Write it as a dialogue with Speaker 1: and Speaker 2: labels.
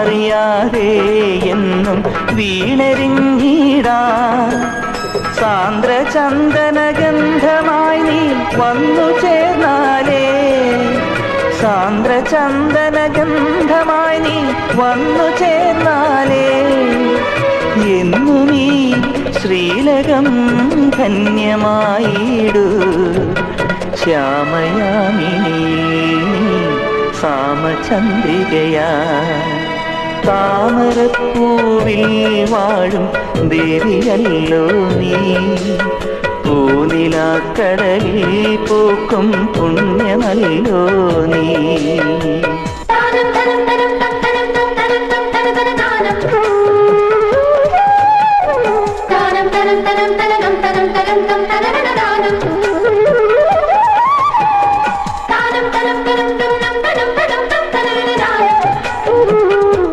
Speaker 1: അറിയാതെ എന്നും വീണരിങ്ങീടാ സാന്ദ്ര ചന്ദനഗന്ധമായി നീ വന്നു ചേർന്നാലേ. സാന്ദ്ര ചന്ദനഗന്ധമായി നീ വന്നു ചേർന്നാലേ. എന്നു നീ ശ്രീലകം ധന്യമായിടു. ശ്യാമയാമിനി സാമചന്ദ്രികയാ. താമരപ്പൂവിൽ വാഴും ദേവിയല്ലോ നീ പൂനിലാക്കടലിൽ പൂക്കും പുണ്യമല്ലോ നീ
Speaker 2: Thank you.